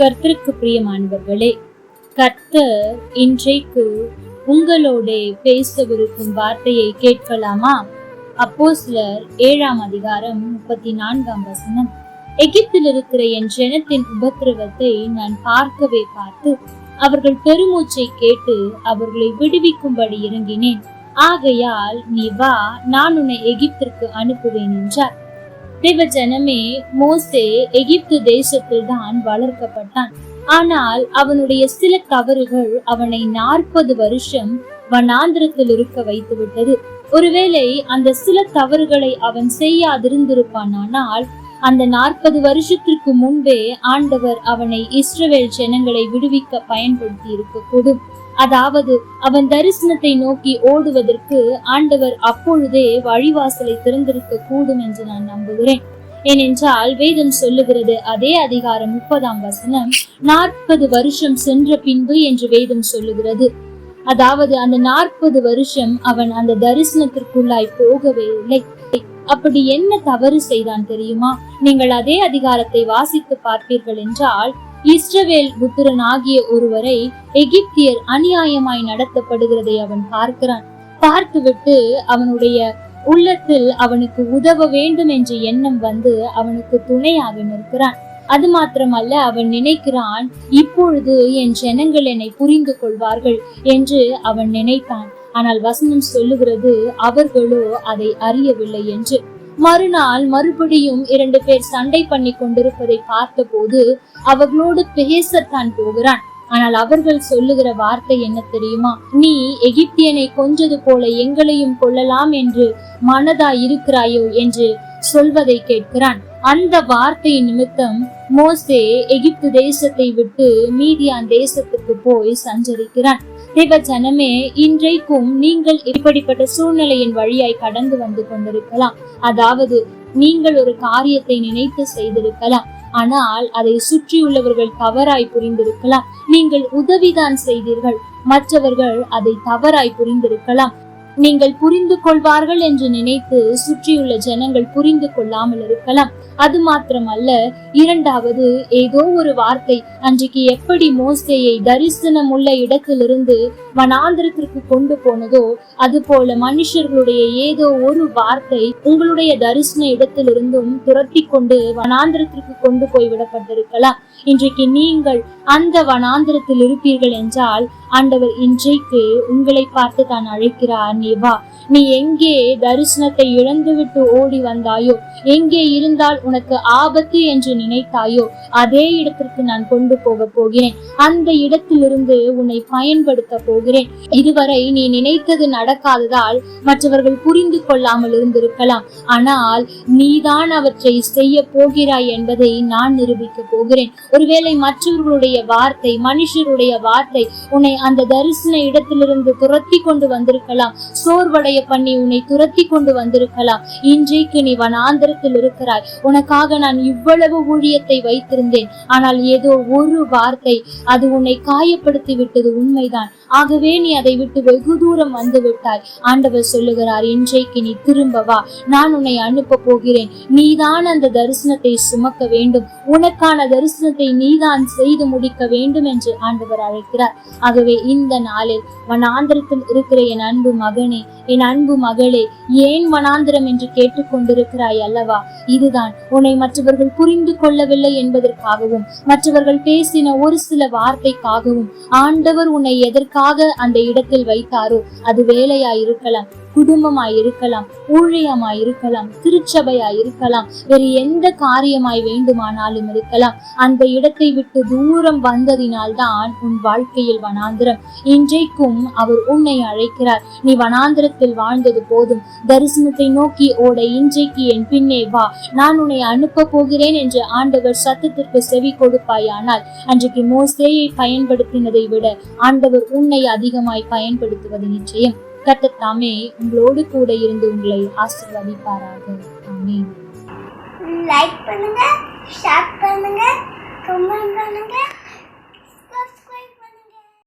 கர்த்தருக்கு பிரியமானவர்களே கர்த்தர் இன்றைக்கு உங்களோட பேசவிருக்கும் வார்த்தையை கேட்கலாமா? அப்போ சிலர் ஏழாம் அதிகாரம் முப்பத்தி நான்காம் வசனம். எகிப்தில் இருக்கிற என் ஜனத்தின் உபத்திரவத்தை நான் பார்க்கவே பார்த்து அவர்கள் பெருமூச்சை கேட்டு அவர்களை விடுவிக்கும்படி இறங்கினேன். ஆகையால் நீ வா நான் உன்னை எகிப்திற்கு அனுப்புவேன் என்றார். தேவ ஜனமே மோசே எகிப்து தேசத்தில் தான் வளர்க்கப்பட்டான். ஆனால் அவனுடைய சில தவறுகள் அவனை நாற்பது வருஷம் வனாந்திரத்தில் இருக்க வைத்து விட்டது. ஒருவேளை அந்த சில தவறுகளை அவன் செய்யாதிருந்திருப்பானால் அந்த நாற்பது வருஷத்திற்கு முன்பே ஆண்டவர் அவனை இஸ்ரவேல் ஜனங்களை விடுவிக்க பயன்படுத்தி இருக்கக்கூடும் அதாவது அவன் தரிசனத்தை நோக்கி ஓடுவதற்கு ஆண்டவர் அப்பொழுதே வழிவாசலை திறந்திருக்க கூடும் என்று நான் நம்புகிறேன். ஏனென்றால் வேதம் சொல்லுகிறது அதே அதிகாரம் முப்பதாம் வசனம் நாற்பது வருஷம் சென்ற பின்பு என்று வேதம் சொல்லுகிறது. அதாவது அந்த நாற்பது வருஷம் அவன் அந்த தரிசனத்திற்குள்ளாய் போகவே இல்லை. அப்படி என்ன தவறு செய்தான் தெரியுமா? நீங்கள் அதே அதிகாரத்தை வாசித்து பார்ப்பீர்கள் என்றால் இஸ்ரவேல் புத்திரன் ஆகிய ஒருவரை எகிப்தியர் அநியாயமாய் நடத்தப்படுகிறதை அவன் பார்க்கிறான். பார்த்துவிட்டு அவனுடைய உள்ளத்தில் அவனுக்கு உதவ வேண்டும் என்ற எண்ணம் வந்து அவனுக்கு துணையாக நிற்கிறான். அது மாத்திரமல்ல அவன் நினைக்கிறான் இப்பொழுது என் ஜனங்கள் என்னை புரிந்து கொள்வார்கள் என்று அவன் நினைத்தான். ஆனால் வசனம் சொல்லுகிறது அவர்களோ அதை அறியவில்லை என்று. மறுநாள் மறுபடியும் இரண்டு பேர் சண்டை பண்ணி கொண்டிருப்பதை பார்த்தபோது அவர்களோடு பேசத்தான் போகிறான். ஆனால் அவர்கள் சொல்லுகிற வார்த்தை என்ன தெரியுமா? நீ எகிப்தியனை கொஞ்சது போல எங்களையும் கொள்ளலாம் என்று மனதா இருக்கிறாயோ என்று சொல்வதை கேட்கிறான். அந்த வார்த்தையின் நிமித்தம் மோசே எகிப்து தேசத்தை விட்டு மீதியான் தேசத்துக்கு போய் சஞ்சரிக்கிறான். தேவ இன்றைக்கும் நீங்கள் இப்படிப்பட்ட சூழ்நிலையின் வழியாய் கடந்து வந்து கொண்டிருக்கலாம். அதாவது நீங்கள் ஒரு காரியத்தை நினைத்து செய்திருக்கலாம். ஆனால் அதை சுற்றியுள்ளவர்கள் தவறாய் புரிந்திருக்கலாம். நீங்கள் உதவிதான் செய்தீர்கள். மற்றவர்கள் அதை தவறாய் புரிந்திருக்கலாம். நீங்கள் புரிந்து கொள்வார்கள் என்று நினைத்து சுற்றியுள்ள ஜனங்கள் புரிந்து கொள்ளாமல் இருக்கலாம். அது மாத்திரமல்ல இரண்டாவது ஏதோ ஒரு வார்த்தை அன்றைக்கு எப்படி மோசையை தரிசனம் உள்ள இடத்திலிருந்து வனாந்திரத்திற்கு கொண்டு போனதோ அது போல மனுஷர்களுடைய ஏதோ ஒரு வார்த்தை உங்களுடைய தரிசன இடத்திலிருந்தும் துரத்தி கொண்டு வனாந்திரத்திற்கு கொண்டு போய் விடப்பட்டிருக்கலாம் இன்றைக்கு நீங்கள் அந்த வனாந்திரத்தில் இருப்பீர்கள் என்றால் ஆண்டவர் இன்றைக்கு உங்களை பார்த்து தான் அழைக்கிறார் நீ வா. நீ எங்கே தரிசனத்தை இழந்துவிட்டு ஓடி வந்தாயோ எங்கே இருந்தால் உனக்கு ஆபத்து என்று நினைத்தாயோ அதே இடத்திற்கு நான் கொண்டு போக போகிறேன். அந்த இடத்திலிருந்து உன்னை பயன்படுத்த போகிறேன். இதுவரை நீ நினைத்தது நடக்காததால் மற்றவர்கள் புரிந்து கொள்ளாமல் இருந்திருக்கலாம். ஆனால் நீதான் அவற்றை செய்ய போகிறாய் என்பதை நான் நிரூபிக்க போகிறேன். ஒருவேளை மற்றவர்களுடைய வார்த்தை மனுஷருடைய வார்த்தை உன்னை அந்த தரிசன இடத்திலிருந்து துரத்தி கொண்டு வந்திருக்கலாம். சோர்வடைய பண்ணி உன்னை துரத்தி கொண்டு வந்திருக்கலாம். இன்றைக்கு நீ வனாந்திரத்தில் இருக்கிறாய். உனக்காக நான் இவ்வளவு ஊழியத்தை வைத்திருந்தேன். ஆனால் ஏதோ ஒரு வார்த்தை அது உன்னை காயப்படுத்தி விட்டது உண்மைதான். ஆகவே நீ அதை விட்டு வெகு தூரம் வந்து விட்டாய். ஆண்டவர் சொல்லுகிறார் இன்றைக்கு நீ திரும்ப வா. நான் உன்னை அனுப்ப போகிறேன். நீதான் அந்த தரிசனத்தை சுமக்க வேண்டும். உனக்கான தரிசனத்தை நீதான் செய்து முடிக்க வேண்டும் என்று ஆண்டவர் அழைக்கிறார். ஆகவே இந்த நாளில் வனாந்திரத்தில் இருக்கிற என் அன்பு மகனே என் அன்பு மகளே ஏன் வனாந்திரம் என்று கேட்டுக்கொண்டிருக்கிறாய் அல்லவா? இதுதான் உன்னை மற்றவர்கள் புரிந்து கொள்ளவில்லை என்பதற்காகவும் மற்றவர்கள் பேசின ஒரு சில வார்த்தைக்காகவும் ஆண்டவர் உன்னை எதற்காக அந்த இடத்தில் வைத்தாரோ அது வேலையாயிருக்கலாம். குடும்பமாய் இருக்கலாம் ஊழியமாய் இருக்கலாம் திருச்சபையாய் இருக்கலாம் வேறு எந்த காரியமாய் வேண்டுமானாலும் இருக்கலாம். அந்த இடத்தை விட்டு தூரம் வந்ததினால்தான் உன் வாழ்க்கையில் வனாந்திரம். இன்றைக்கும் அவர் உன்னை அழைக்கிறார். நீ வனாந்திரத்தில் வாழ்ந்தது போதும். தரிசனத்தை நோக்கி ஓட இன்றைக்கு என் பின்னே வா. நான் உன்னை அனுப்ப போகிறேன் என்று ஆண்டவர் சத்தத்திற்கு செவி கொடுப்பாயானால் அன்றைக்கு மோசேயை பயன்படுத்தினதை விட ஆண்டவர் உன்னை அதிகமாய் பயன்படுத்துவது நிச்சயம். கத்தத்தாமே உங்களோடு கூட இருந்து உங்களை ஆசீர்வதிப்பாராக. ஆமென். லைக் பண்ணுங்க ஷேர் பண்ணுங்க கமெண்ட் பண்ணுங்க.